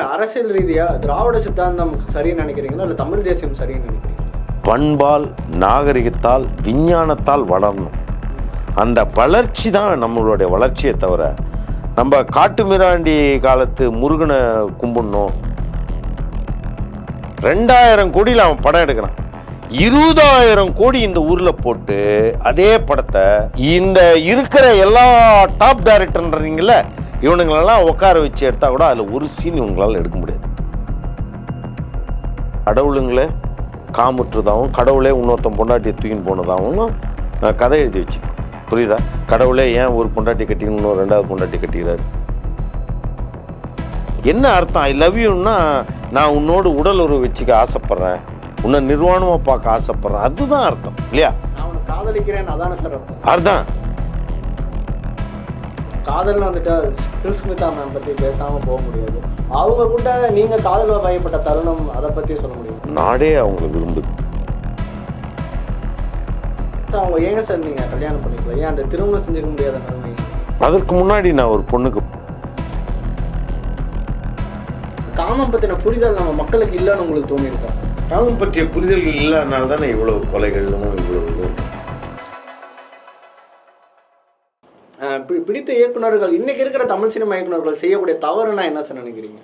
அரசியல் ரீதியா திராவிட சித்தாந்தம் சரின்னு நினைக்கிறீங்களா? இல்ல தமிழ் தேசியம் சரின்னு நினைக்கிறீங்க பண்பால் நாகரிகத்தால் விஞ்ஞானத்தால் வளரணும். அந்த வளர்ச்சி தான் நம்மளுடைய வளர்ச்சியை தவிர நம்ம காட்டு மிராண்டி காலத்து முருகனை கும்பிடணும். ரெண்டாயிரம் கோடியில் அவன் படம் எடுக்கிறான். இருபதாயிரம் கோடி இந்த ஊரில் போட்டு அதே படத்தை இந்த இருக்கிற எல்லா டாப் டைரக்டர்ன்றீங்களே இவனுங்களெல்லாம் உட்கார வச்சு எடுத்தா கூட அதுல ஒரு சீன் இவங்களால எடுக்க முடியாது. கடவுளுங்களே காமுற்றதாகவும் கடவுளே இன்னொருத்தன் பொண்டாட்டியை தூக்கின்னு போனதாகவும் நான் கதை எழுதி வச்சுக்கேன் புரியுதா? கடவுளே ஏன் ஒரு பொண்டாட்டி கட்டிக்கணும் இன்னொரு ரெண்டாவது பொண்டாட்டி கட்டிக்கிறாரு? என்ன அர்த்தம்? ஐ லவ் யூன்னா நான் உன்னோடு உடல் உறவு வச்சுக்க ஆசைப்படுறேன். உன்னை நிர்வாணமாக பார்க்க ஆசைப்படுறேன். அதுதான் அர்த்தம். இல்லையா? நான் உன்னை காதலிக்கிறேன் அதான சார் அர்த்தம். அதுதான் காதல்னு வந்துட்டு ஸ்கில் ஸ்மிதா மேம் பத்தி பேசாம போக முடியாது. அவங்க கூட நீங்க காதல் வகைப்பட்ட தருணம் அதை பத்தி சொல்ல முடியும்? நாடே அவங்க விரும்புது. அவங்க ஏங்க சார் நீங்க கல்யாணம் பண்ணிக்கல? ஏன் அந்த திருமணம் செஞ்சுக்க முடியாத நிலைமை அதற்கு முன்னாடி நான் ஒரு பொண்ணுக்கு காமம் பத்தின புரிதல் நம்ம மக்களுக்கு இல்லைன்னு உங்களுக்கு தோணியிருக்கா? காமம் பற்றிய புரிதல்கள் இல்லாதனால தானே இவ்வளவு கொலைகளும் இவ்வளவு பிடித்த இயக்குனர்கள் இன்னைக்கு இருக்கிற தமிழ் சினிமா இயக்குனர்கள் செய்யக்கூடிய தவறுனா என்ன சார் நினைக்கிறீங்க?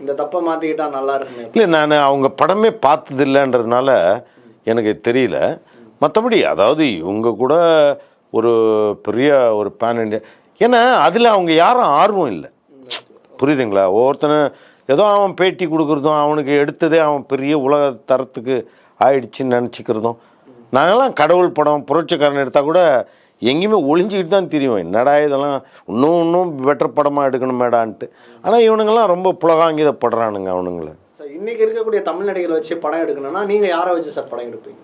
இந்த தப்பை மாத்திக்கிட்டா நல்லா இருக்குங்க இல்லை நான் அவங்க படமே பார்த்தது இல்லைன்றதுனால எனக்கு தெரியல. மற்றபடி அதாவது இவங்க கூட ஒரு பெரிய ஒரு பேன் இண்டியா ஏன்னா அதில் அவங்க யாரும் ஆர்வம் இல்லை. புரியுதுங்களா? ஒவ்வொருத்தனை ஏதோ அவன் பேட்டி கொடுக்குறதும் அவனுக்கு எடுத்ததே அவன் பெரிய உலக தரத்துக்கு ஆயிடுச்சுன்னு நினச்சிக்கிறதும். நாங்கெல்லாம் கடவுள் படம் புரட்சிக்காரன் எடுத்தால் கூட எங்கேயுமே ஒளிஞ்சிக்கிட்டு தான் தெரியும் என்னடா இதெல்லாம் இன்னும் இன்னும் பெட்டர் படமாக எடுக்கணும் மேடான்ட்டு ஆனால் இவனுங்கெல்லாம் ரொம்ப புலகாங்கிதப்படுறானுங்க அவனுங்களை. சார் இன்னைக்கு இருக்கக்கூடிய தமிழ் நடிகரை வச்சு படம் எடுக்கணும்னா நீங்க யாரை வச்சு சார் படம் எடுப்பீங்க?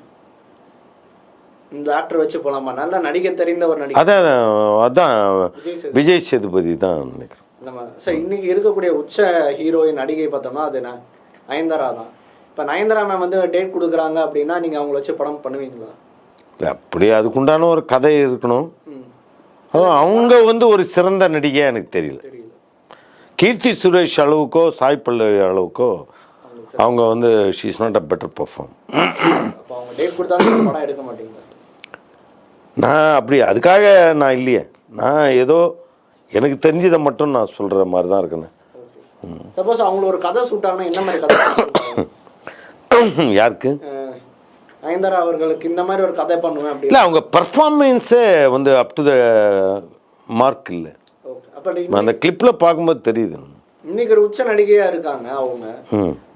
இந்த ஆக்டர் வச்சு போலாமா? நல்ல நடிகை தெரிந்த ஒரு நடிகர். அதான் அதான் விஜய் சேது- விஜய் சேதுபதி தான் நினைக்கிறேன். நம்ம சார் இன்னைக்கு இருக்கக்கூடிய உச்ச ஹீரோயின் நடிகை பார்த்தோம்னா அது ந- நயன்தாரா தான். இப்போ நயன்தாரா மேம் வந்து டேட் கொடுக்குறாங்க அப்படின்னா நீங்க அவங்கள வச்சு படம் பண்ணுவீங்களா? அப்படி அதுக்குண்டான ஒரு கதை இருக்கணும். அதுவும் அவங்க வந்து ஒரு சிறந்த நடிகையா எனக்கு தெரியல. கீர்த்தி சுரேஷ் அளவுக்கோ சாய் பல்லவி அளவுக்கோ அவங்க வந்து she is not a better perform நான் அப்படி அதுக்காக நான் இல்லையே. நான் ஏதோ எனக்கு தெரிஞ்சதை மட்டும் நான் சொல்ற மாதிரி தான் இருக்கேன் சப்போஸ் ஒரு கதை சூட்டாங்கன்னா என்ன மாதிரி கதை? யாருக்கு? நயன்தாரா அவர்களுக்கு இந்த மாதிரி ஒரு கதை பண்ணுவேன் அப்படி இல்லை அவங்க பர்ஃபார்மன்ஸே வந்து அப் டு த மார்க் இல்லை. அந்த கிளிப்பில் பார்க்கும்போது தெரியுது. இன்னைக்கு ஒரு உச்ச நடிகையா இருக்காங்க அவங்க.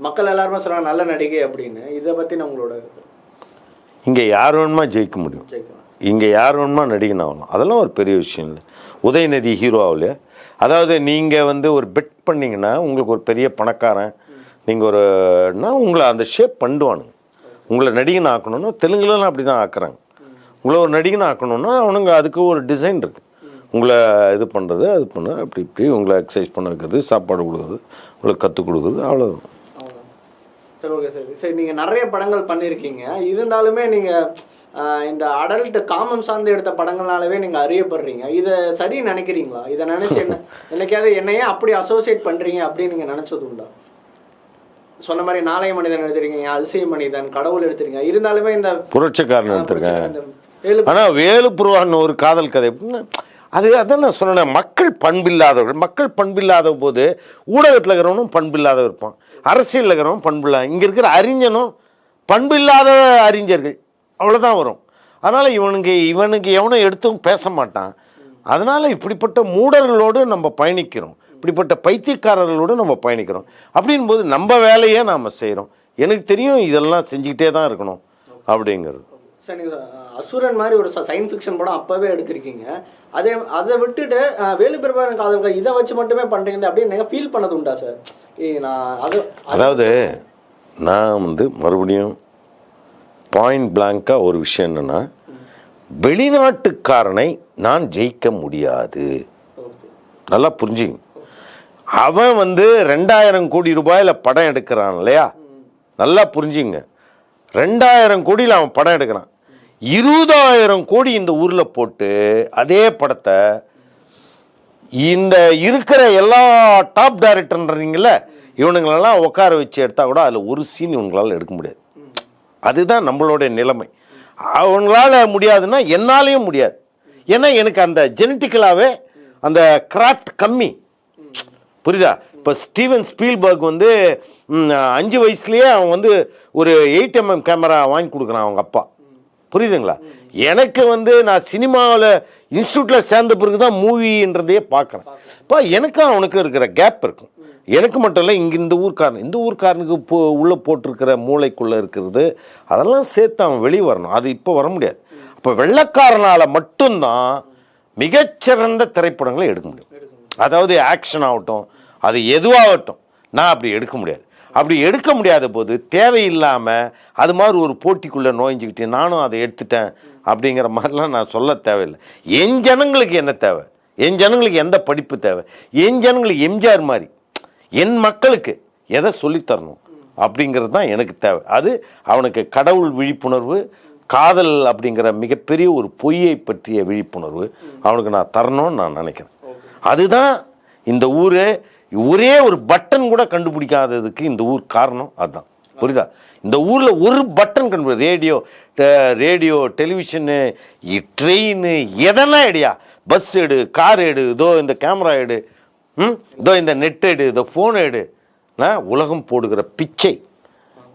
மக்கள் எல்லாருமே சொல்றாங்க நல்ல நடிகை அப்படின்னு. இதை நான் உங்களோட இங்கே யார் வேணுமா ஜெயிக்க முடியும். இங்கே யார் வேணுமா நடிகன் ஆகலாம். அதெல்லாம் ஒரு பெரிய விஷயம் இல்லை. உதயநிதி ஹீரோ ஆகலையா அதாவது நீங்கள் வந்து ஒரு பெட் பண்ணீங்கன்னா உங்களுக்கு ஒரு பெரிய பணக்காரன் நீங்கள் ஒரு நான் உங்களை அந்த ஷேப் பண்ணுவானுங்க. உங்களை நடிகன் ஆக்கணும்னா தெலுங்குலலாம் அப்படி தான் ஆக்குறாங்க. உங்களை ஒரு நடிகன் ஆக்கணும்னா அவனுங்க அதுக்கு ஒரு டிசைன் இருக்கு. உங்களை இது பண்ணுறது அது பண்ணுறது அப்படி இப்படி உங்களை எக்ஸசைஸ் பண்ண வைக்கிறது சாப்பாடு கொடுக்குறது உங்களுக்கு கற்றுக் கொடுக்குறது அவ்வளோதான். சரி ஓகே சரி. சரி நீங்க நிறைய படங்கள் பண்ணியிருக்கீங்க இருந்தாலுமே நீங்க ஆஹ், இந்த அடல்ட் காமம் சார்ந்து எடுத்த படங்கள்னாலவே நீங்க அறியப்படுறீங்க. இதை சரி நினைக்கிறீங்களா? இதை நினைச்சு என்ன என்னைக்காவது என்னையே அப்படி அசோசியேட் பண்றீங்க அப்படின்னு நீங்க நினைச்சது உண்டா? சொன்ன மாதிரி நாளைய மனிதன் எடுத்திருக்கீங்க அதிசய மனிதன் கடவுள் எடுத்திருக்கீங்க. இருந்தாலுமே இந்த புரட்சிக்காரன் எடுத்திருக்கேன். இந்த வேலு ஆனா வேலுப்புருவான்னு ஒரு காதல் கதை. அது அதான் நான் சொன்னேன் மக்கள் பண்பில்லாதவர்கள் மக்கள் பண்பில்லாத போது ஊடகத்தில் இருக்கிறவனும் பண்பில்லாத இருப்பான். அரசியலில் இருக்கிறவனும் பண்பில்லாத இங்கே இருக்கிற அறிஞனும் பண்பில்லாத அறிஞர்கள். அவ்வளோதான் வரும். அதனால் இவனுக்கு இவனுக்கு எவனும் எடுத்தும் பேச மாட்டான். அதனால் இப்படிப்பட்ட மூடர்களோடு நம்ம பயணிக்கிறோம். இப்படிப்பட்ட பைத்தியக்காரர்களோடு நம்ம பயணிக்கிறோம். அப்படின் போது நம்ம வேலையை நாம் செய்கிறோம் எனக்கு தெரியும் இதெல்லாம் செஞ்சுக்கிட்டே தான் இருக்கணும் அப்படிங்கிறது. அசுரன் மாதிரி ஒரு சயின்ஸ் ஃபிக்ஷன் படம் அப்பவே எடுத்திருக்கீங்க. அதே அதை விட்டுட்டு அஹ், வேலு பெருமாள் காதல்கள் இதை வச்சு மட்டுமே பண்றீங்க அப்படின்னு நீங்க ஃபீல் பண்ணது உண்டா சார்? நான் அது அதாவது நான் வந்து மறுபடியும் பாயிண்ட் பிளாங்காக ஒரு விஷயம் என்னன்னா வெளிநாட்டுக்காரனை நான் ஜெயிக்க முடியாது. நல்லா புரிஞ்சுங்க. அவன் வந்து ரெண்டாயிரம் கோடி ரூபாயில் படம் எடுக்கிறான் இல்லையா? நல்லா புரிஞ்சுங்க. ரெண்டாயிரம் கோடியில் அவன் படம் எடுக்கிறான். இருபதாயிரம் கோடி இந்த ஊரில் போட்டு அதே படத்தை இந்த இருக்கிற எல்லா டாப் டைரக்டர்ன்றீங்கள இவனுங்களெல்லாம் உட்கார வச்சு எடுத்தால் கூட அதில் ஒரு சீன் இவங்களால எடுக்க முடியாது. அதுதான் நம்மளுடைய நிலைமை. அவங்களால முடியாதுன்னா என்னாலையும் முடியாது. ஏன்னா எனக்கு அந்த ஜெனட்டிக்கலாகவே அந்த கிராஃப்ட் கம்மி. புரியுதா? இப்போ ஸ்டீவன் ஸ்பீல்பர்க் வந்து அஞ்சு வயசுலேயே அவன் வந்து ஒரு எயிட் எம்எம் கேமரா வாங்கி கொடுக்குறான் அவங்க அப்பா. புரியுதுங்களா? எனக்கு வந்து நான் சினிமாவில் இன்ஸ்டியூட்டில் சேர்ந்த பிறகு தான் மூவின்றதையே பார்க்குறேன் இப்போ எனக்கும் அவனுக்கும் இருக்கிற கேப் இருக்கும். எனக்கு மட்டும் இல்லை இங்கே இந்த ஊர்க்காரன் இந்த ஊர்க்காரனுக்கு போ உள்ளே போட்டிருக்கிற மூளைக்குள்ளே இருக்கிறது அதெல்லாம் சேர்த்து அவன் வெளியே வரணும். அது இப்போ வர முடியாது. அப்போ வெள்ளைக்காரனால் மட்டும்தான் மிகச்சிறந்த திரைப்படங்களை எடுக்க முடியும். அதாவது ஆக்ஷன் ஆகட்டும் அது எதுவாகட்டும். நான் அப்படி எடுக்க முடியாது. அப்படி எடுக்க முடியாத போது தேவையில்லாமல் அது மாதிரி ஒரு போட்டிக்குள்ளே நோய்ஞ்சிக்கிட்டு நானும் அதை எடுத்துட்டேன் அப்படிங்கிற மாதிரிலாம் நான் சொல்ல தேவையில்லை. என் ஜனங்களுக்கு என்ன தேவை? என் ஜனங்களுக்கு எந்த படிப்பு தேவை? என் ஜனங்களுக்கு எம்ஜிஆர் மாதிரி. என் மக்களுக்கு எதை சொல்லித்தரணும் அப்படிங்கிறது தான் எனக்கு தேவை. அது அவனுக்கு கடவுள் விழிப்புணர்வு காதல் அப்படிங்கிற மிகப்பெரிய ஒரு பொய்யை பற்றிய விழிப்புணர்வு அவனுக்கு நான் தரணும்னு நான் நினைக்கிறேன். அதுதான் இந்த ஊரே ஒரே ஒரு பட்டன் கூட கண்டுபிடிக்காததுக்கு இந்த ஊர் காரணம் அதுதான் புரியுதா? இந்த ஊரில் ஒரு பட்டன் கண்டுபிடி ரேடியோ ரேடியோ டெலிவிஷனு ட்ரெயின் எதெல்லாம் எடியா பஸ் எடு கார் எடு இதோ இந்த கேமரா எடு. ம்? இதோ இந்த நெட் எடு இதோ ஃபோன் எடு. நான் உலகம் போடுகிற பிச்சை.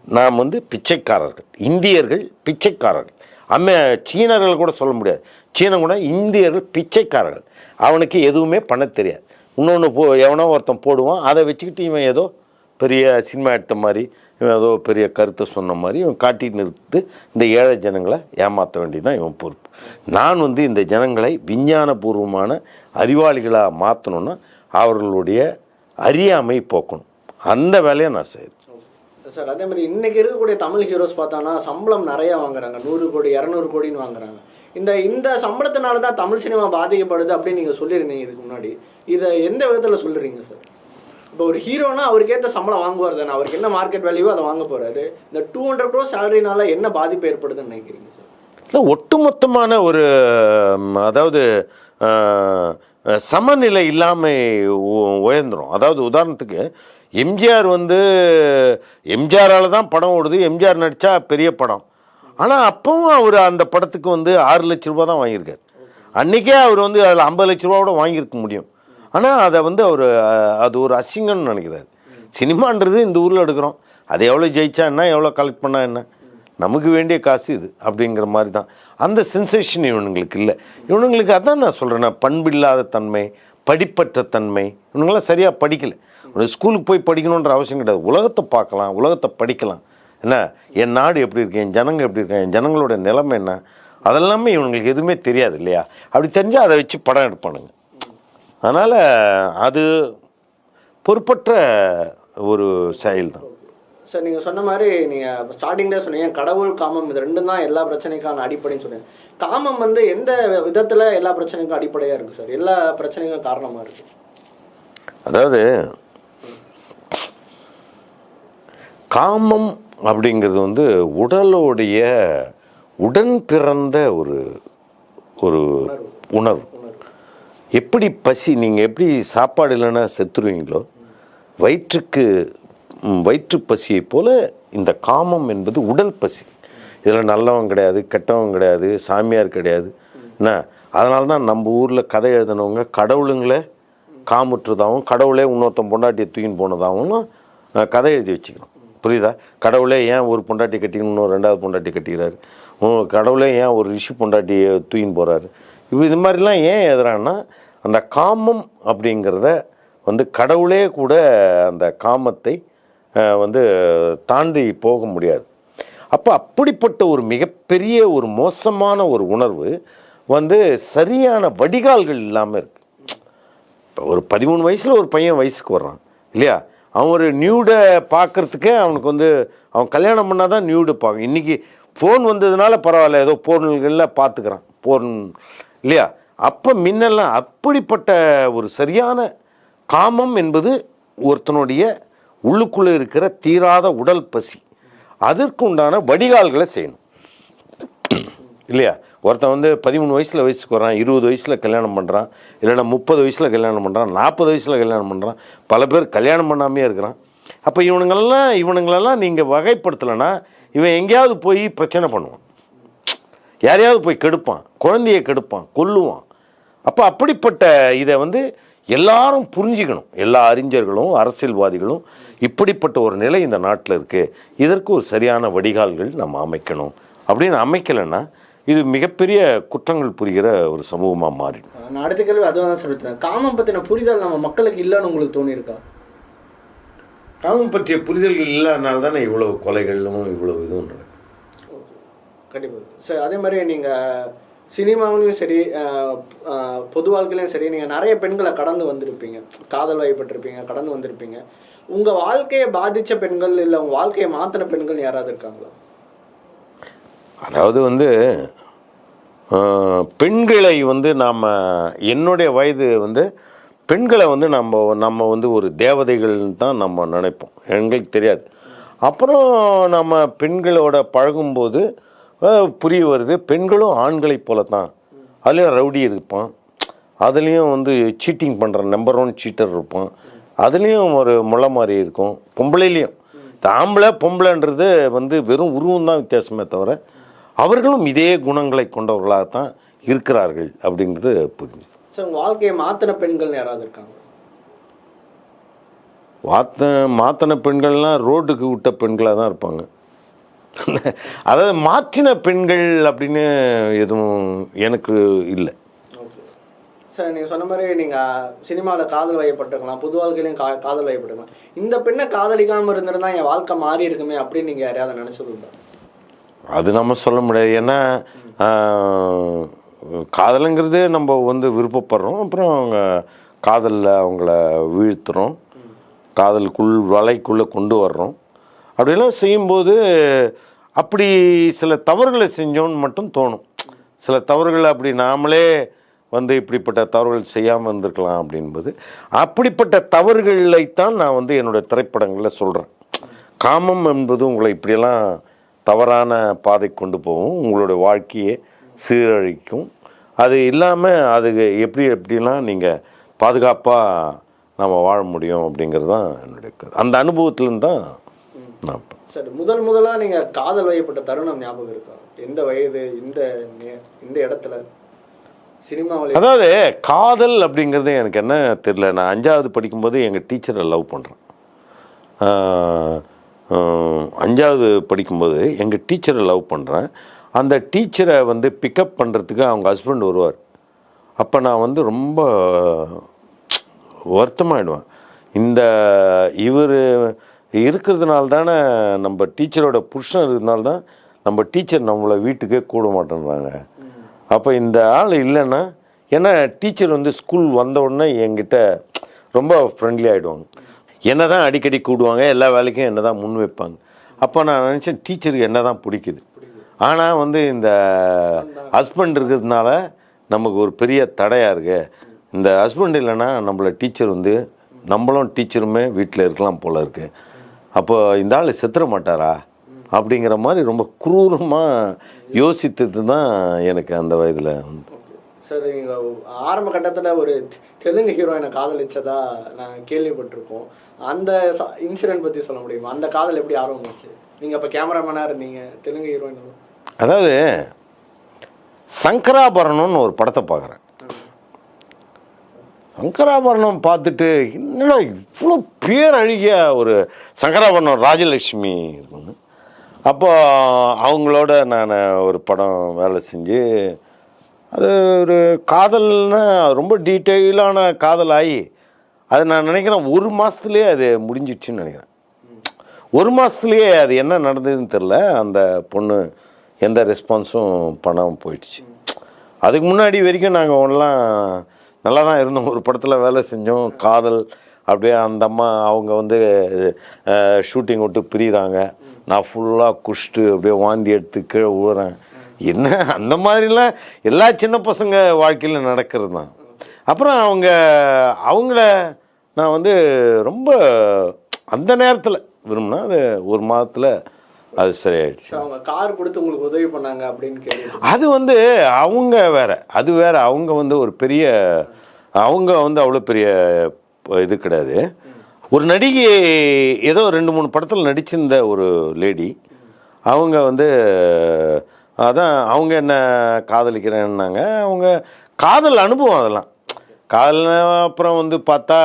நாம் வந்து பிச்சைக்காரர்கள். இந்தியர்கள் பிச்சைக்காரர்கள். அம்ம சீனர்கள் கூட சொல்ல முடியாது. சீனம் கூட இந்தியர்கள் பிச்சைக்காரர்கள். அவனுக்கு எதுவுமே பண்ண தெரியாது. இன்னொன்று போ எவனோ ஒருத்தன் போடுவான். அதை வச்சுக்கிட்டு இவன் ஏதோ பெரிய சினிமா எடுத்த மாதிரி இவன் ஏதோ பெரிய கருத்தை சொன்ன மாதிரி இவன் காட்டி நிறுத்து இந்த ஏழை ஜனங்களை ஏமாற்ற வேண்டியதுதான் இவன் பொறுப்பு. நான் வந்து இந்த ஜனங்களை விஞ்ஞானபூர்வமான அறிவாளிகளாக மாற்றணுன்னா அவர்களுடைய அறியாமை போக்கணும். அந்த வேலையை நான் செய்கிறேன் சார் அதே மாதிரி இன்னைக்கு இருக்கக்கூடிய தமிழ் ஹீரோஸ் பார்த்தோன்னா சம்பளம் நிறைய வாங்குறாங்க. நூறு கோடி இரநூறு கோடின்னு வாங்குறாங்க. இந்த இந்த சம்பளத்தினால தான் தமிழ் சினிமா பாதிக்கப்படுது அப்படின்னு நீங்க சொல்லியிருந்தீங்க இதுக்கு முன்னாடி. இதை எந்த விதத்துல சொல்றீங்க சார் இப்போ ஒரு ஹீரோனா அவருக்கு ஏற்ற சம்பளம் வாங்குவார் தானே அவருக்கு என்ன மார்க்கெட் வேல்யூவோ அதை வாங்க போறாரு. இந்த டூ ஹண்ட்ரட் க்ரோ சேலரினால என்ன பாதிப்பு ஏற்படுதுன்னு நினைக்கிறீங்க சார் இல்லை ஒட்டுமொத்தமான ஒரு அதாவது சமநிலை இல்லாமல் உயர்ந்துரும். அதாவது உதாரணத்துக்கு எம்ஜிஆர் வந்து எம்ஜிஆரால் தான் படம் ஓடுது எம்ஜிஆர் நடித்தா பெரிய படம். ஆனால் அப்பவும் அவர் அந்த படத்துக்கு வந்து ஆறு லட்ச ரூபா தான் வாங்கியிருக்காரு. அன்றைக்கே அவர் வந்து அதில் ஐம்பது லட்ச ரூபா கூட வாங்கியிருக்க முடியும். ஆனால் அதை வந்து அவர் அது ஒரு அசிங்கம்னு நினைக்கிறாரு. சினிமான்றது இந்த ஊரில் எடுக்கிறோம். அது எவ்வளோ ஜெயிச்சா என்ன எவ்வளோ கலெக்ட் பண்ணால் என்ன? நமக்கு வேண்டிய காசு இது அப்படிங்கிற மாதிரி தான். அந்த சென்சேஷன் இவனுங்களுக்கு இல்லை. இவனுங்களுக்கு அதான் நான் சொல்கிறேன் பண்பில்லாத தன்மை படிப்பற்ற தன்மை இவனுங்களாம் சரியாக படிக்கலை. ஒரு ஸ்கூலுக்கு போய் படிக்கணுன்ற அவசியம் கிடையாது. உலகத்தை பார்க்கலாம் உலகத்தை படிக்கலாம். என்ன? என் நாடு எப்படி இருக்கு? என் ஜனங்க எப்படி இருக்காங்க? என் ஜனங்களோட நிலைமை என்ன? அதெல்லாமே இவனுங்களுக்கு எதுவுமே தெரியாது இல்லையா? அப்படி தெரிஞ்சால் அதை வச்சு படம் எடுப்பானுங்க. அதனால் அது பொறுப்பற்ற ஒரு செயல் தான் சார் நீங்க சொன்ன மாதிரி நீங்க ஸ்டார்டிங்ல சொன்னீங்க கடவுள் காமம் இது ரெண்டும் தான் எல்லா பிரச்சனைக்கான அடிப்படைன்னு சொன்னீங்க. காமம் வந்து எந்த விதத்துல எல்லா பிரச்சனைக்கும் அடிப்படையா இருக்கு சார்? எல்லா பிரச்சனைக்கும் காரணமா இருக்கு? அதாவது காமம் அப்படிங்கிறது வந்து உடலுடைய உடன் பிறந்த ஒரு ஒரு உணர்வு. எப்படி பசி நீங்கள் எப்படி சாப்பாடு இல்லைன்னா செத்துருவீங்களோ வயிற்றுக்கு வயிற்று பசியை போல இந்த காமம் என்பது உடல் பசி. இதில் நல்லவன் கிடையாது கெட்டவன் கிடையாது சாமியார் கிடையாது. என்ன? அதனால தான் நம்ம ஊரில் கதை எழுதினவங்க கடவுளுங்களே காமுற்றதாகவும் கடவுளே இன்னொருத்தன் பொண்டாட்டியை தூக்கின்னு போனதாகவும் கதை எழுதி வச்சுக்கணும். புரியுதா? கடவுளே ஏன் ஒரு பொண்டாட்டி கட்டிக்கணும் இன்னும் ரெண்டாவது பொண்டாட்டி கட்டிக்கிறாரு? கடவுளே ஏன் ஒரு ரிஷி பொண்டாட்டியை தூக்கின்னு போகிறாரு இப்போ இது மாதிரிலாம் ஏன் எதிரானா அந்த காமம் அப்படிங்கிறத வந்து கடவுளே கூட அந்த காமத்தை வந்து தாண்டி போக முடியாது. அப்போ அப்படிப்பட்ட ஒரு மிகப்பெரிய ஒரு மோசமான ஒரு உணர்வு வந்து சரியான வடிகால்கள் இல்லாமல் இருக்குது இப்போ ஒரு பதிமூணு வயசில் ஒரு பையன் வயசுக்கு வர்றான் இல்லையா? அவன் ஒரு நியூடை பார்க்கறதுக்கே அவனுக்கு வந்து அவன் கல்யாணம் பண்ணால் தான் நியூடு பார்க்க இன்றைக்கி ஃபோன் வந்ததுனால பரவாயில்ல ஏதோ போர்களில் பார்த்துக்கிறான். போர்ன் இல்லையா? அப்போ முன்னெல்லாம் அப்படிப்பட்ட ஒரு சரியான காமம் என்பது ஒருத்தனுடைய உள்ளுக்குள்ளே இருக்கிற தீராத உடல் பசி. அதற்கு உண்டான வடிகால்களை செய்யணும். இல்லையா? ஒருத்தன் வந்து பதிமூணு வயசில் வயசுக்கு வரான் இருபது வயசில் கல்யாணம் பண்ணுறான் இல்லைன்னா முப்பது வயசில் கல்யாணம் பண்ணுறான் நாற்பது வயசில் கல்யாணம் பண்ணுறான் பல பேர் கல்யாணம் பண்ணாமே இருக்கிறான். அப்போ இவனுங்களெல்லாம் இவனுங்களெல்லாம் நீங்கள் வகைப்படுத்தலைன்னா இவன் எங்கேயாவது போய் பிரச்சனை பண்ணுவான். யாரையாவது போய் கெடுப்பான் குழந்தைய கெடுப்பான் கொல்லுவான். அப்போ அப்படிப்பட்ட இதை வந்து எல்லாரும் புரிஞ்சுக்கணும். எல்லா அறிஞர்களும் அரசியல்வாதிகளும் இப்படிப்பட்ட ஒரு நிலை இந்த நாட்டில் இருக்குது இதற்கு ஒரு சரியான வடிகால்கள் நம்ம அமைக்கணும். அப்படின்னு அமைக்கலைன்னா இது மிகப்பெரிய குற்றங்கள் புரிகிற ஒரு சமூகமாக மாறிடும். நான் அடுத்த கேள்வி அதுவாக தான் சொல்லிட்டேன் காமம் பற்றின புரிதல் நம்ம மக்களுக்கு இல்லைன்னு உங்களுக்கு தோணியிருக்கா? காமம் பற்றிய புரிதல்கள் இல்லாதனால தானே இவ்வளவு கொலைகளும் இவ்வளவு இதுவும் நடக்கும் கண்டிப்பாக சரி அதே மாதிரி நீங்கள் சினிமாவிலையும் சரி பொது வாழ்க்கையிலையும் சரி நீங்கள் நிறைய பெண்களை கடந்து வந்திருப்பீங்க. காதல் வயப்பட்டிருப்பீங்க கடந்து வந்திருப்பீங்க. உங்கள் வாழ்க்கையை பாதித்த பெண்கள் இல்லை உங்கள் வாழ்க்கையை மாற்றின பெண்கள் யாராவது இருக்காங்களா? அதாவது வந்து பெண்களை வந்து நாம் என்னுடைய வயது வந்து பெண்களை வந்து நம்ம நம்ம வந்து ஒரு தேவதைகள் தான் நம்ம நினைப்போம். எங்களுக்கு தெரியாது. அப்புறம் நம்ம பெண்களோட பழகும்போது புரிய வருது பெண்களும் ஆண்களை போல தான் அதுலேயும் ரவுடி இருப்பான். அதுலேயும் வந்து சீட்டிங் பண்ணுற நம்பர் ஒன் சீட்டர் இருப்பான். அதுலேயும் ஒரு முளை மாதிரி இருக்கும். பொம்பளையிலையும். இந்த ஆம்பளை பொம்பளைன்றது வந்து வெறும் உருவம் தான் வித்தியாசமே தவிர அவர்களும் இதே குணங்களை கொண்டவர்களாகத்தான் இருக்கிறார்கள் அப்படிங்கிறது புரிஞ்சு சார் வாழ்க்கையை மாற்றின பெண்கள் யாராவது இருக்காங்க? வாத்த மாத்தின பெண்கள்லாம் ரோட்டுக்கு விட்ட பெண்களாக தான் இருப்பாங்க. அதாவது மாற்றின பெண்கள் அப்படின்னு எதுவும் எனக்கு இல்லை. ஓகே சார் நீங்கள் சொன்ன மாதிரி நீங்கள் சினிமாவில் காதல் வயப்பட்டிருக்கலாம் பொது வாழ்க்கையிலையும் கா காதல் வயப்பட்டிருக்கலாம். இந்த பெண்ணை காதலிக்காமல் இருந்திருந்தா என் வாழ்க்கை மாறி இருக்குமே அப்படின்னு நீங்கள் யாரையாவது நினச்சது அது நம்ம சொல்ல முடியாது. ஏன்னா காதலுங்கிறதே காதலுங்கிறது நம்ம வந்து விருப்பப்படுறோம். அப்புறம் அவங்க காதலில் அவங்கள வீழ்த்துறோம். காதலுக்குள் வலைக்குள்ளே கொண்டு வர்றோம். அப்படிலாம் செய்யும்போது அப்படி சில தவறுகளை செஞ்சோன்னு மட்டும் தோணும். சில தவறுகளை அப்படி நாமளே வந்து இப்படிப்பட்ட தவறுகள் செய்யாமல் இருந்திருக்கலாம் அப்படின்பது அப்படிப்பட்ட தவறுகளைத்தான் நான் வந்து என்னுடைய திரைப்படங்களில் சொல்கிறேன் காமம் என்பது உங்களை இப்படியெல்லாம் தவறான பாதை கொண்டு போகும். உங்களுடைய வாழ்க்கையை சீரழிக்கும். அது இல்லாமல் அது எப்படி எப்படிலாம் நீங்கள் பாதுகாப்பாக நம்ம வாழ முடியும் அப்படிங்கிறது தான் என்னுடைய. அந்த அனுபவத்துலேருந்து தான் நான் சரி முதல் முதலாக நீங்கள் காதல் வயப்பட்ட தருணம் ஞாபகம் இருக்கா? எந்த வயது இந்த இந்த இடத்துல? சினிமாவில் அதாவது காதல் அப்படிங்கிறது எனக்கு என்ன தெரியல. நான் அஞ்சாவது படிக்கும்போது எங்கள் டீச்சரை லவ் பண்ணுறேன் அஞ்சாவது படிக்கும்போது எங்கள் டீச்சரை லவ் பண்ணுறேன் அந்த டீச்சரை வந்து பிக்கப் பண்ணுறதுக்கு அவங்க ஹஸ்பண்ட் வருவார். அப்போ நான் வந்து ரொம்ப வருத்தமாயிடுவேன். இந்த இவர் இருக்கிறதுனால தானே நம்ம டீச்சரோட புருஷன் இருக்கிறதுனால தான் நம்ம டீச்சர் நம்மளை வீட்டுக்கே கூட மாட்டேன்றாங்க. அப்போ இந்த ஆள் இல்லைன்னா ஏன்னா டீச்சர் வந்து ஸ்கூல் வந்த உடனே என்கிட்ட ரொம்ப ஃப்ரெண்ட்லி ஆகிடுவாங்க என்ன தான் அடிக்கடி கூடுவாங்க எல்லா வேலைக்கும் என்ன தான் முன் வைப்பாங்க. அப்போ நான் நினச்சேன் டீச்சருக்கு என்ன தான் பிடிக்குது. ஆனால் வந்து இந்த ஹஸ்பண்ட் இருக்கிறதுனால நமக்கு ஒரு பெரிய தடையாக இருக்கு. இந்த ஹஸ்பண்ட் இல்லைன்னா நம்மள டீச்சர் வந்து நம்மளும் டீச்சருமே வீட்டில் இருக்கலாம் போல் இருக்கு. அப்போ இந்த ஆள் செத்துற மாட்டாரா? அப்படிங்கிற மாதிரி ரொம்ப குரூரமாக யோசித்தது தான் எனக்கு அந்த வயதில் வந்து. சார் நீங்கள் ஆரம்ப கட்டத்தில் ஒரு தெலுங்கு ஹீரோயினை காதலிச்சதா நான் கேள்விப்பட்டிருக்கோம். அந்த இன்சிடென்ட் பற்றி சொல்ல முடியுமா? அந்த காதல் எப்படி ஆரம்பமாச்சு நீங்கள் அப்போ கேமராமேனாக இருந்தீங்க தெலுங்கு ஹீரோயின் அதாவது சங்கராபரணம்னு ஒரு படத்தை பார்க்குறேன். சங்கராபரணம் பார்த்துட்டு என்னடா இவ்வளோ பேரழகிய ஒரு சங்கராபரணம் ராஜலட்சுமி இருக்குங்க அப்போ அவங்களோட நான் ஒரு படம் வேலை செஞ்சு அது ஒரு காதல்னா ரொம்ப டீட்டெயிலான காதல் ஆகி அது நான் நினைக்கிறேன் ஒரு மாதத்துலேயே அது முடிஞ்சிடுச்சுன்னு நினைக்கிறேன். ஒரு மாதத்துலேயே அது என்ன நடந்ததுன்னு தெரில அந்த பொண்ணு எந்த ரெஸ்பான்ஸும் பண்ணாமல் போயிடுச்சு. அதுக்கு முன்னாடி வரைக்கும் நாங்கள் ஒன்றெலாம் நல்லா தான் இருந்தோம். ஒரு படத்தில் வேலை செஞ்சோம். காதல் அப்படியே அந்த அம்மா அவங்க வந்து ஷூட்டிங் விட்டு பிரிகிறாங்க நான் ஃபுல்லாக குஷ்டு அப்படியே வாந்தி எடுத்து கீழே விழுறேன் என்ன அந்த மாதிரிலாம் எல்லா சின்ன பசங்க வாழ்க்கையில் நடக்கிறது தான் அப்புறம் அவங்க அவங்கள நான் வந்து ரொம்ப அந்த நேரத்தில் விரும்பினா அது ஒரு மாதத்தில் அது சரியாயிடுச்சு. அவங்க கார் கொடுத்து உங்களுக்கு உதவி பண்ணாங்க அப்படின்னு கேள்வி அது வந்து அவங்க வேற அது வேற அவங்க வந்து ஒரு பெரிய அவங்க வந்து அவ்வளோ பெரிய இது கிடையாது. ஒரு நடிகை ஏதோ ரெண்டு மூணு படத்தில் நடிச்சிருந்த ஒரு லேடி அவங்க வந்து அதான் அவங்க என்ன காதலிக்கிறேன்னாங்க அவங்க காதல் அனுபவம் அதெல்லாம். காதல் அப்புறம் வந்து பார்த்தா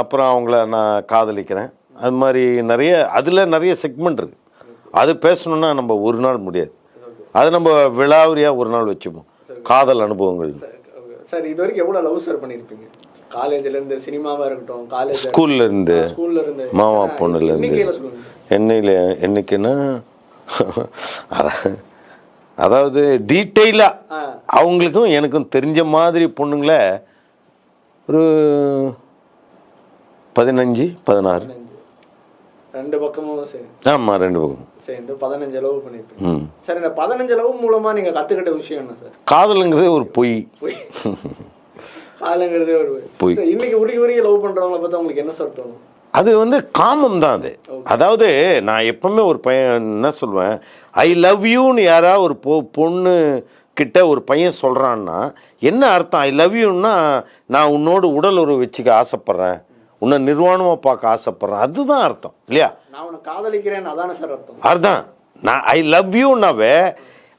அப்புறம் அவங்கள நான் காதலிக்கிறேன். அது மாதிரி நிறைய அதில் நிறைய செக்மெண்ட் இருக்கு. அது பேசணுன்னா நம்ம ஒரு நாள் முடியாது. அது நம்ம விழாவரியாக ஒரு நாள் வச்சுப்போம். காதல் அனுபவங்கள். சார் இது வரைக்கும் எவ்வளவு லவ் சார் பண்ணிருப்பீங்க? காலேஜ்ல இருந்து சினிமாவா இருக்கட்டும் காலேஜ் மாமா பொண்ணுல இருந்து. எண்ணிக்கையில சொல்லுங்க என்னையில என்னைக்குன்னா அதான். அதாவது டீட்டெயிலாக அவங்களுக்கும் எனக்கும் தெரிஞ்ச மாதிரி பொண்ணுங்கள ஒரு பதினஞ்சு பதினாறு. ரெண்டு பக்கமும் சே- ஆமாம் ரெண்டு பக்கம். சேர்ந்து பதினஞ்சு லவ் பண்ணிருப்பீங்க ம். சார் இந்த பதினஞ்சு லவ் மூலமா நீங்க கத்துக்கிட்ட விஷயம் என்ன சார்? காதலுங்கிறதே ஒரு பொய். போய். காலங்கிறதே ஒரு பொய். சார், இன்னைக்கு உருகி உருகி லவ் பண்றவங்கள பார்த்தா உங்களுக்கு என்ன சார் தோணும்? அது வந்து காமம் தான் அது. அதாவது நான் எப்பவுமே ஒரு பையன் என்ன சொல்வேன்? ஐ லவ் யூன்னு யாராவது ஒரு பொ பொண்ணு கிட்ட ஒரு பையன் சொல்கிறான்னா என்ன அர்த்தம்? ஐ லவ் யூன்னா நான் உன்னோடு உடல் உறவு வச்சுக்க ஆசைப்பட்றேன். உன்னை நிர்வாணமாக பார்க்க ஆசைப்பட்றேன். அதுதான் அர்த்தம் இல்லையா? நான் உன்னை காதலிக்கிறேன் அதானே சார் அர்த்தம்? அதுதான் நான் ஐ லவ் யூன்னாவே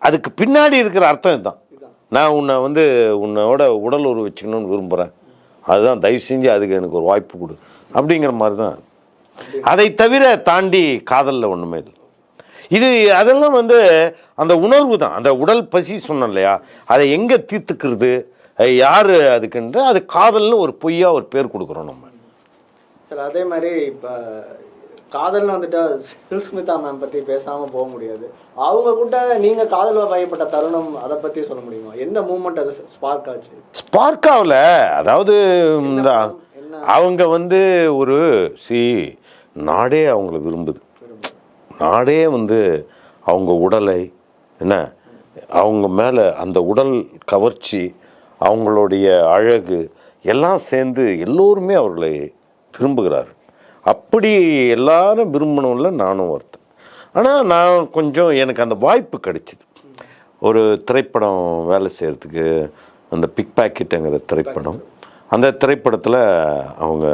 அதுக்கு பின்னாடி இருக்கிற அர்த்தம் இதுதான். இதுதான். நான் உன்னை வந்து உன்னோட உடல் உறவு வச்சுக்கணும்னு விரும்புகிறேன் அதுதான் தயவு செஞ்சு அதுக்கு எனக்கு ஒரு வாய்ப்பு கொடு. அப்படிங்கிற மாதிரி தான் அதை தவிர தாண்டி காதலில் ஒன்றுமே இல்லை. இது அதெல்லாம் வந்து அந்த உணர்வு தான் அந்த உடல் பசி சொன்னோம் இல்லையா? அதை எங்கே தீர்த்துக்கிறது? யார் அதுக்குன்ற அது காதல்னு ஒரு பொய்யா ஒரு பேர் கொடுக்குறோம் நம்ம. சார் அதே மாதிரி இப்ப காதல்னு வந்துட்டா ஸ்மிதா மேம் பத்தி பேசாம போக முடியாது. அவங்க கூட நீங்க காதல் வயப்பட்ட தருணம் அதை பத்தி சொல்ல முடியுமா? எந்த மூமெண்ட் அது ஸ்பார்க் ஆச்சு? ஸ்பார்க்காவில் அதாவது இந்த அவங்க வந்து ஒரு சி நாடே அவங்கள விரும்புது. நாடே வந்து அவங்க உடலை என்ன அவங்க மேலே அந்த உடல் கவர்ச்சி அவங்களுடைய அழகு எல்லாம் சேர்ந்து எல்லோருமே அவர்களை விரும்புகிறார். அப்படி எல்லாரும் விரும்பணும்ல நானும் ஒருத்தன். ஆனால் நான் கொஞ்சம் எனக்கு அந்த வாய்ப்பு கிடைச்சிது. ஒரு திரைப்படம் வேலை செய்கிறதுக்கு அந்த பிக் பாக்கெட்டுங்கிற திரைப்படம். அந்த திரைப்படத்தில் அவங்க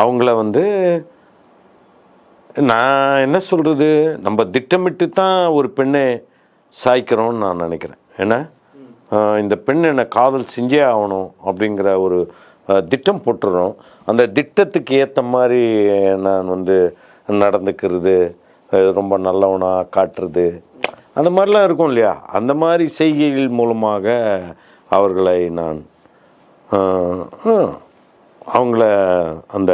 அவங்கள வந்து நான் என்ன சொல்கிறது நம்ம திட்டமிட்டு தான் ஒரு பெண்ணை சாய்க்கிறோம்னு நான் நினைக்கிறேன். ஏன்னா இந்த பெண் என்னை காதல் செஞ்சே ஆகணும் அப்படிங்கிற ஒரு திட்டம் போட்டுறோம். அந்த திட்டத்துக்கு ஏற்ற மாதிரி நான் வந்து நடந்துக்கிறது ரொம்ப நல்லவனாக காட்டுறது அந்த மாதிரிலாம் இருக்கும் இல்லையா? அந்த மாதிரி செய்கைகள் மூலமாக அவர்களை நான் அவங்கள அந்த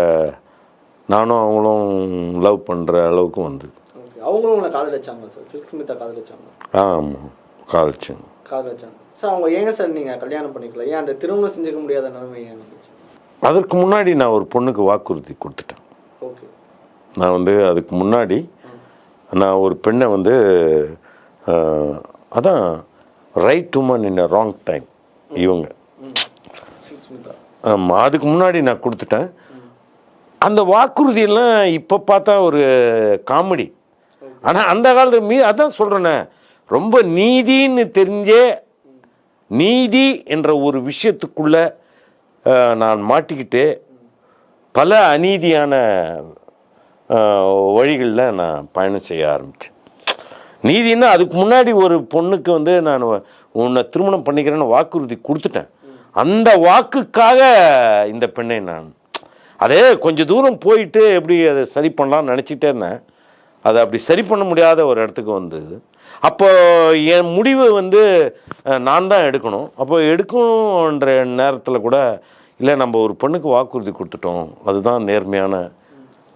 நானும் அவங்களும் லவ் பண்ணுற அளவுக்கு வந்து. ஓகே. அவங்களும் உங்களை காதலிச்சாங்க சார்? சில்க் ஸ்மிதா காதலிச்சாங்க ஆமாம் கால்ச்சு காதலிச்சாங்க சார் அவங்க ஏங்க சார் நீங்க கல்யாணம் பண்ணிக்கல? ஏன் அந்த திருமணம் செஞ்சுக்க முடியாத நிலைமை ஏன் அதற்கு முன்னாடி நான் ஒரு பொண்ணுக்கு வாக்குறுதி கொடுத்துட்டேன். ஓகே. நான் வந்து அதுக்கு முன்னாடி நான் ஒரு பெண்ணை வந்து அதான் right woman in wrong time இவங்க. ஆமாம் அதுக்கு முன்னாடி நான் கொடுத்துட்டேன். அந்த வாக்குறுதியெல்லாம் இப்போ பார்த்தா ஒரு காமெடி. ஆனால் அந்த காலத்தில் மீ அதான் சொல்கிறேனே ரொம்ப நீதின்னு தெரிஞ்சே நீதி என்ற ஒரு விஷயத்துக்குள்ள நான் மாட்டிக்கிட்டு பல அநீதியான வழிகளில் நான் பயணம் செய்ய ஆரம்பித்தேன் நீதினா அதுக்கு முன்னாடி ஒரு பொண்ணுக்கு வந்து நான் உன்னை திருமணம் பண்ணிக்கிறேன்னு வாக்குறுதி கொடுத்துட்டேன். அந்த வாக்குக்காக இந்த பெண்ணை நான் அதே கொஞ்சம் தூரம் போயிட்டு எப்படி அதை சரி பண்ணலாம்னு நினச்சிட்டே இருந்தேன். அதை அப்படி சரி பண்ண முடியாத ஒரு இடத்துக்கு வந்தது. அப்போ என் முடிவு வந்து நான் தான் எடுக்கணும். அப்போ எடுக்கணுன்ற நேரத்தில் கூட இல்லை நம்ம ஒரு பெண்ணுக்கு வாக்குறுதி கொடுத்துட்டோம். அதுதான் நேர்மையான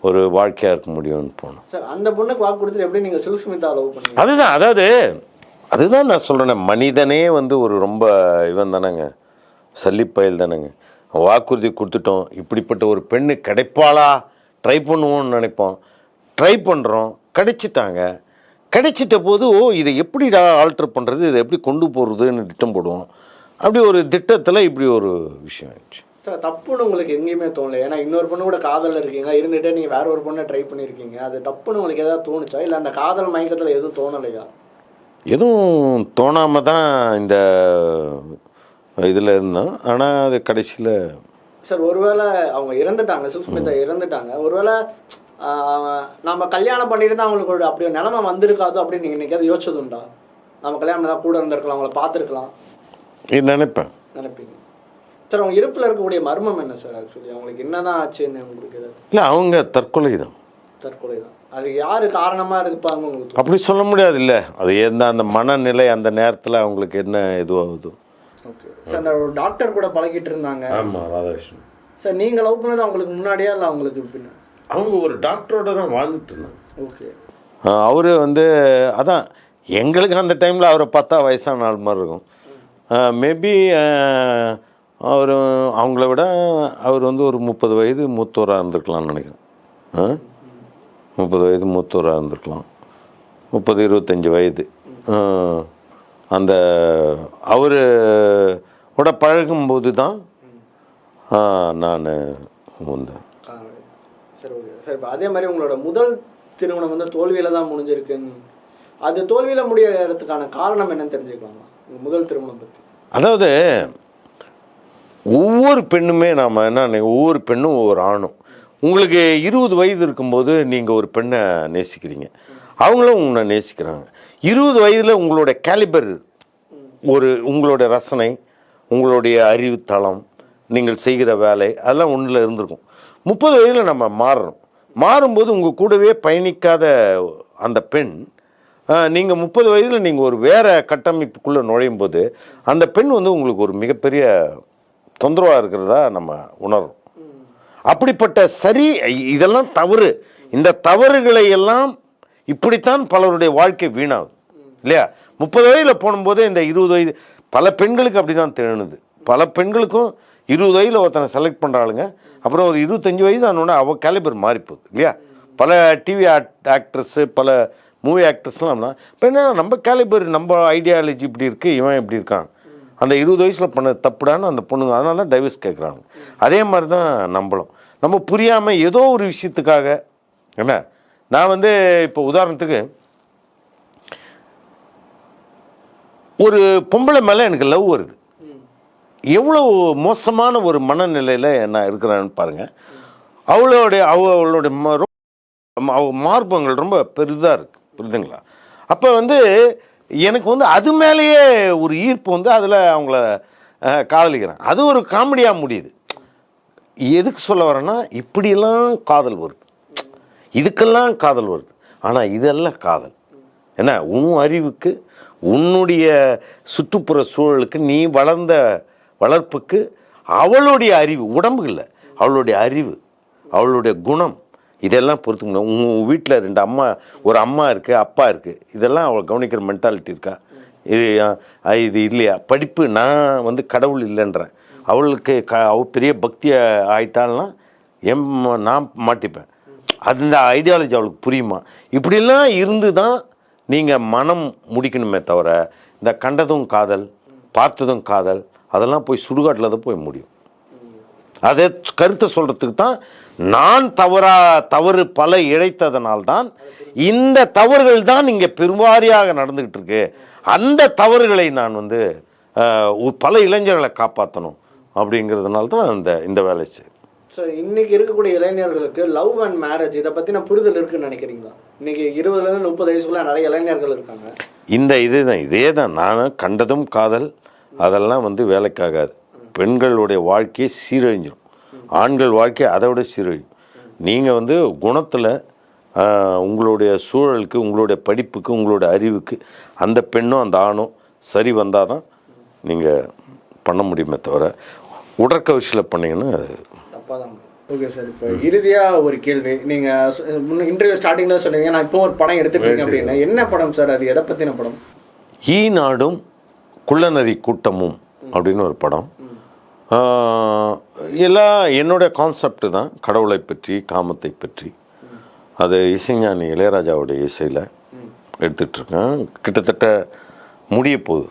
ஒரு வாழ்க்கையாக இருக்க முடியும்னு போனோம். சார் அந்த பொண்ணுக்கு வாக்கு கொடுத்துட்டு எப்படி நீங்க சில்க் ஸ்மிதா லவ் பண்ணீங்க? அதுதான் அதாவது அதுதான் நான் சொல்கிறேன் மனிதனே வந்து ஒரு ரொம்ப இவன் தானேங்க. சல்லிப்பயல் தானேங்க. வாக்குறுதி கொடுத்துட்டோம். இப்படிப்பட்ட ஒரு பெண்ணு கிடைப்பாளா? ட்ரை பண்ணுவோம்னு நினைப்போம். ட்ரை பண்ணுறோம் கிடைச்சிட்டாங்க. கிடைச்சிட்ட போது ஓ இதை எப்படிடா ஆல்டர் பண்ணுறது இதை எப்படி கொண்டு போகிறதுன்னு திட்டம் போடுவோம். அப்படி ஒரு திட்டத்தில் இப்படி ஒரு விஷயம் ஆயிடுச்சு. சார் தப்புன்னு உங்களுக்கு எங்கேயுமே தோணல. ஏன்னா இன்னொரு பொண்ணு கூட காதல் இருக்கீங்க. இருந்துட்டே நீங்க வேற ஒரு பொண்ணை ட்ரை பண்ணிருக்கீங்க. அது தப்புன்னு உங்களுக்கு ஏதாவது தோணுச்சா? இல்ல அந்த காதல் மயக்கத்துல எதுவும் தோணலையா? எதுவும் தோணாம தான் இந்த இதில் இருந்தோம் ஆனால் அது கடைசியில் சார் ஒருவேளை அவங்க இறந்துட்டாங்க சுஷ்மிதா இறந்துட்டாங்க. ஒருவேளை நம்ம கல்யாணம் பண்ணியிருந்தா அவங்களுக்கு ஒரு அப்படி ஒரு நிலைமை வந்திருக்காது அப்படின்னு நீங்க இன்னைக்கு யோசிச்சது உண்டா? நம்ம கல்யாணம் பண்ணா கூட இருந்திருக்கலாம் அவங்கள பார்த்துருக்கலாம். நினைப்பேன். நினைப்பீங்க. சார் அவங்க இருப்புல இருக்கக்கூடிய மர்மம் என்ன சார் ஆக்சுவலி அவங்களுக்கு என்னதான் ஆச்சுன்னு உங்களுக்கு இல்லை அவங்க தற்கொலை தான். தற்கொலை தான். அது யாரு காரணமா இருப்பாங்க உங்களுக்கு? அப்படி சொல்ல முடியாது இல்லை அது எந்த அந்த மனநிலை அந்த நேரத்தில் அவங்களுக்கு என்ன இதுவாகுது. சார் அந்த டாக்டர் கூட பழகிட்டு இருந்தாங்க. ஆமாம் ராதாகிருஷ்ணன். சார் நீங்க லவ் பண்ணது அவங்களுக்கு முன்னாடியா இல்லை அவங்களுக்கு பின்ன? அவங்க ஒரு டாக்டரோட தான் வாழ்ந்துட்டு இருந்தாங்க. ஓகே அவர் வந்து அதான் எங்களுக்கு அந்த டைமில் அவரை பார்த்தா வயசான ஆள் மாதிரி இருக்கும். மேபி அவர் அவங்கள விட அவர் வந்து ஒரு முப்பது வயது மூத்தோராக இருந்திருக்கலாம்னு நினைக்கிறேன்? முப்பது வயது மூத்தோராக இருந்திருக்கலாம். முப்பது இருபத்தஞ்சி வயது. அந்த அவர் கூட பழகும்போது தான் நான் வந்தேன். சரி ஓகே. சார் இப்போ அதே மாதிரி உங்களோட முதல் திருமணம் வந்து தோல்வியில தான் முடிஞ்சிருக்குன்னு அது தோல்வியில முடியறதுக்கான காரணம் என்னன்னு தெரிஞ்சுக்கலாமா? முதல் திருமணம் பத்தி. அதாவது ஒவ்வொரு பெண்ணுமே நாம் என்ன ஒவ்வொரு பெண்ணும் ஒவ்வொரு ஆணும். உங்களுக்கு இருபது வயது இருக்கும்போது நீங்கள் ஒரு பெண்ணை நேசிக்கிறீங்க. அவங்களும் உங்களை நேசிக்கிறாங்க. இருபது வயதில் உங்களோட கேலிபர் ஒரு உங்களுடைய ரசனை உங்களுடைய அறிவுத்தளம் நீங்கள் செய்கிற வேலை அதெல்லாம் ஒன்றில் இருந்திருக்கும். முப்பது வயதில் நம்ம மாறணும். மாறும்போது உங்கள் கூடவே பயணிக்காத அந்த பெண் நீங்கள் முப்பது வயதில் நீங்கள் ஒரு வேறு கட்டமைப்புக்குள்ளே நுழையும் போது அந்த பெண் வந்து உங்களுக்கு ஒரு மிகப்பெரிய தொந்தரவாக இருக்கிறதா நம்ம உணர்றோம். அப்படிப்பட்ட சரி இதெல்லாம் தவறு. இந்த தவறுகளை எல்லாம் இப்படித்தான் பலருடைய வாழ்க்கை வீணாகும் இல்லையா? முப்பது வயதில் போகும்போது இந்த இருபது வயது பல பெண்களுக்கு அப்படி தான் தேணுது. பல பெண்களுக்கும் இருபது வயதில் ஒருத்தனை செலக்ட் பண்ணுறாளுங்க அப்புறம் ஒரு இருபத்தஞ்சி வயது ஆனோடனே அவள் கேலிபர் மாறிப்போகுது இல்லையா? பல டிவி ஆக்ட்ரஸ்ஸு பல மூவி ஆக்ட்ரஸ்லாம் இப்போ என்ன நம்ம கேலிபர் நம்ம ஐடியாலஜி இப்படி இருக்குது இவன் இப்படி இருக்கான். அந்த இருபது வயசில் பண்ண தப்புடான்னு அந்த பொண்ணுங்க அதனால தான் டைவர்ஸ் கேட்குறாங்க அதே மாதிரி தான் நம்மளும். நம்ம புரியாமல் ஏதோ ஒரு விஷயத்துக்காக என்ன? நான் வந்து இப்போ உதாரணத்துக்கு ஒரு பொம்பளை மேலே எனக்கு லவ் வருது. எவ்வளோ மோசமான ஒரு மனநிலையில் நான் இருக்கிறேன்னு பாருங்கள் அவளுடைய அவ- அவளுடைய அவ மார்பங்கள் ரொம்ப பெரிதாக இருக்கு. புரியுதுங்களா? அப்போ வந்து எனக்கு வந்து அது மேலேயே ஒரு ஈர்ப்பு வந்து அதில் அவங்கள காதலிக்கிறேன் அது ஒரு காமெடியாக முடியுது. எதுக்கு சொல்ல வரேன்னா இப்படியெல்லாம் காதல் வருது. இதுக்கெல்லாம் காதல் வருது. ஆனால் இதெல்லாம் காதல். என்ன? உன் அறிவுக்கு உன்னுடைய சுற்றுப்புற சூழலுக்கு நீ வளர்ந்த வளர்ப்புக்கு அவளுடைய அறிவு உடம்பு இல்லை அவளுடைய அறிவு அவளுடைய குணம் இதெல்லாம் பொறுத்துக்கணும் உன் வீட்டில் ரெண்டு அம்மா ஒரு அம்மா இருக்குது அப்பா இருக்குது இதெல்லாம் அவள் கவனிக்கிற மென்டாலிட்டி இருக்கா? இது இது இல்லையா? படிப்பு நான் வந்து கடவுள் இல்லைன்றேன். அவளுக்கு க அவ பெரிய பக்தி ஆயிட்டாள்னா எம் நான் மாட்டிப்பேன். அந்த ஐடியாலஜி அவளுக்கு புரியுமா? இப்படிலாம் இருந்து தான் நீங்கள் மனம் முடிக்கணுமே தவிர இந்த கண்டதும் காதல் பார்த்ததும் காதல் அதெல்லாம் போய் சுடுகாட்டில் தான் போய் முடியும். அதே கருத்தை சொல்கிறதுக்கு தான் நான் தவறா தவறு பல இழைத்ததனால்தான் இந்த தவறுகள் தான் இங்கே பெருவாரியாக நடந்துக்கிட்டு இருக்கு. அந்த தவறுகளை நான் வந்து பல இளைஞர்களை காப்பாற்றணும் அப்படிங்கிறதுனால தான் இந்த இந்த வேலை செய்யுது. ஸோ இன்னைக்கு இருக்கக்கூடிய இளைஞர்களுக்கு லவ் அண்ட் மேரேஜ் இதை பற்றின புரிதல் இருக்குன்னு நினைக்கிறீங்களா? இன்னைக்கு இருபதுலேருந்து முப்பது வயசுக்குள்ள நிறைய இளைஞர்கள் இருக்காங்க. இந்த இதுதான் இதே தான் நான் கண்டதும் காதல் அதெல்லாம் வந்து வேலைக்காகாது. பெண்களுடைய வாழ்க்கையை சீரழிஞ்சிடும் ஆண்கள் வாழ்க்கை அதை விட சீரழியும். நீங்கள் வந்து குணத்தில் உங்களுடைய சூழலுக்கு உங்களுடைய படிப்புக்கு உங்களுடைய அறிவுக்கு அந்த பெண்ணும் அந்த ஆணும் சரி வந்தால் தான் நீங்கள் பண்ண முடியுமே தவிர உடற்கவிஷியில் அது அது தப்பாக தான் ஓகே சார் இப்போ இறுதியா ஒரு கேள்வி. நீங்க முன்ன இன்டர்வியூ ஸ்டார்டிங்ல சொன்னீங்க. நான் இப்போ ஒரு படம் எடுத்துருக்கீங்க அப்படின்னா என்ன படம் சார் அது எதை பத்தின படம்? ஈ நாடும் குள்ளநரி கூட்டமும் அப்படின்னு ஒரு படம். எல்லாம் என்னோட கான்செப்ட் தான் கடவுளை பற்றி காமத்தை பற்றி. அது இசைஞானி இளையராஜாவுடைய இசையில் எடுத்துட்ருக்கேன் கிட்டத்தட்ட முடிய போகுது.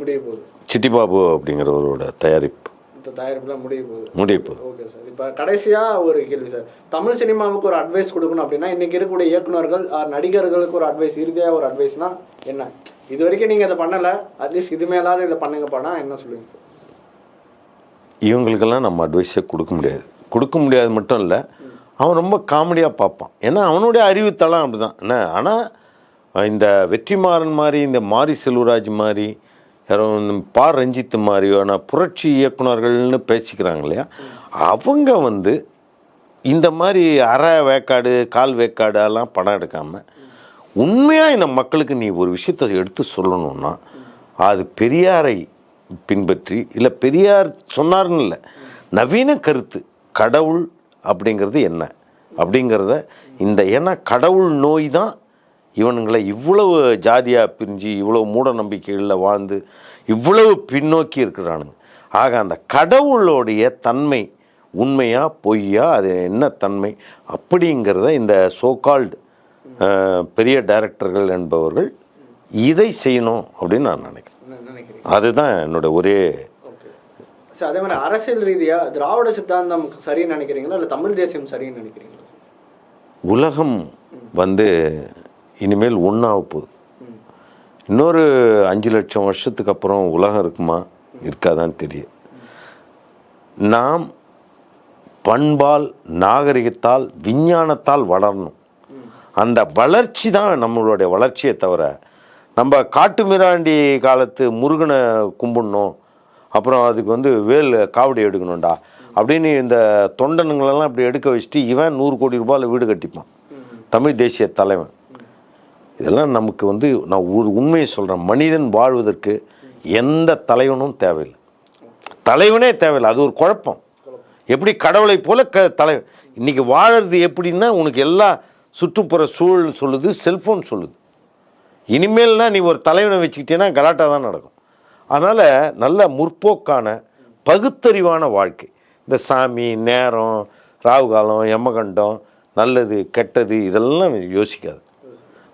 முடிய போகுது. சிட்டிபாபு அப்படிங்கிறவரோட தயாரிப்பு. தயாரிப்புலாம் முடிய போகுது. முடிப்பு ஓகே சார் இப்போ கடைசியாக ஒரு கேள்வி சார் தமிழ் சினிமாவுக்கு ஒரு அட்வைஸ் கொடுக்கணும் அப்படின்னா இன்னைக்கு இருக்கக்கூடிய இயக்குனர்கள் ஆர் நடிகர்களுக்கு ஒரு அட்வைஸ் இறுதியாக ஒரு அட்வைஸ்னா என்ன? இது வரைக்கும் நீங்கள் இதை பண்ணலை. அட்லீஸ்ட் இது மேலாவது இதை பண்ணுங்க பண்ணா என்ன சொல்லுவீங்க சார் இவங்களுக்கெல்லாம் நம்ம அட்வைஸே கொடுக்க முடியாது. கொடுக்க முடியாது மட்டும் இல்லை அவன் ரொம்ப காமெடியாக பார்ப்பான். ஏன்னா அவனுடைய அறிவுத்தளம் அப்படிதான். என்ன? ஆனால் இந்த வெற்றிமாறன் மாதிரி இந்த மாரி செல்வராஜ் மாதிரி யாரோ பா ரஞ்சித் மாதிரியான புரட்சி இயக்குனர்கள்னு பேசிக்கிறாங்க இல்லையா? அவங்க வந்து இந்த மாதிரி அரை வேக்காடு கால் வேக்காடெல்லாம் படம் எடுக்காமல் உண்மையாக இந்த மக்களுக்கு நீ ஒரு விஷயத்தை எடுத்து சொல்லணும்னா அது பெரியாரை பின்பற்றி இல்லை பெரியார் சொன்னார்னு இல்லை நவீன கருத்து கடவுள் அப்படிங்கிறது என்ன? அப்படிங்கிறத இந்த ஏன்னா கடவுள் நோய் தான் இவனுங்களை இவ்வளவு ஜாதியாக பிரிஞ்சு இவ்வளவு மூட நம்பிக்கைகளில் வாழ்ந்து இவ்வளவு பின்னோக்கி இருக்கிறானுங்க. ஆக அந்த கடவுளுடைய தன்மை உண்மையா பொய்யா அது என்ன தன்மை அப்படிங்கிறத இந்த சோகால்டு பெரிய டைரக்டர்கள் என்பவர்கள் இதை செய்யணும் அப்படின்னு நான் நினைக்கிறேன். அதுதான் என்னோட ஒரே அதே மாதிரி அரசியல் ரீதியாக திராவிட சித்தாந்தம் சரின்னு நினைக்கிறீங்களா? இல்லை தமிழ் தேசியம் சரின்னு நினைக்கிறீங்களா? உலகம் வந்து இனிமேல் ஒன்றாக போகுது இன்னொரு அஞ்சு லட்சம் வருஷத்துக்கு அப்புறம் உலகம் இருக்குமா? இருக்காதான்னு தெரியும் நாம் பண்பால் நாகரிகத்தால் விஞ்ஞானத்தால் வளரணும். அந்த வளர்ச்சி தான் நம்மளுடைய வளர்ச்சியை தவிர நம்ம காட்டு மிராண்டி காலத்து முருகனை கும்பிடணும் அப்புறம் அதுக்கு வந்து வேல் காவடி எடுக்கணும்டா அப்படின்னு இந்த தொண்டனுங்களெல்லாம் இப்படி எடுக்க வச்சுட்டு இவன் நூறு கோடி ரூபாயில் வீடு கட்டிப்பான். தமிழ் தேசிய தலைவன். இதெல்லாம் நமக்கு வந்து நான் ஒரு உண்மையை சொல்கிறேன் மனிதன் வாழ்வதற்கு எந்த தலைவனும் தேவையில்லை. தலைவனே தேவையில்லை. அது ஒரு குழப்பம். எப்படி கடவுளை போல க தலை இன்றைக்கி வாழறது எப்படின்னா உனக்கு எல்லா சுற்றுப்புற சூழல் சொல்லுது செல்ஃபோன் சொல்லுது. இனிமேல்னா நீ ஒரு தலைவனை வச்சுக்கிட்டேன்னா கலாட்டா தான் நடக்கும். அதனால் நல்ல முற்போக்கான பகுத்தறிவான வாழ்க்கை. இந்த சாமி நேரம் ராகு காலம் யமகண்டம் நல்லது கெட்டது இதெல்லாம் யோசிக்காது.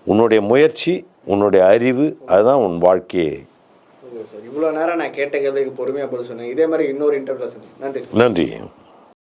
உன்னுடைய முயற்சி உன்னுடைய அறிவு அதுதான் உன் வாழ்க்கையை. இவ்வளோ நேரம் நான் கேட்ட கேள்விக்கு பொறுமையாக பதில் சொன்னேன் இதே மாதிரி இன்னொரு இன்டர்வியூ நன்றி. நன்றி.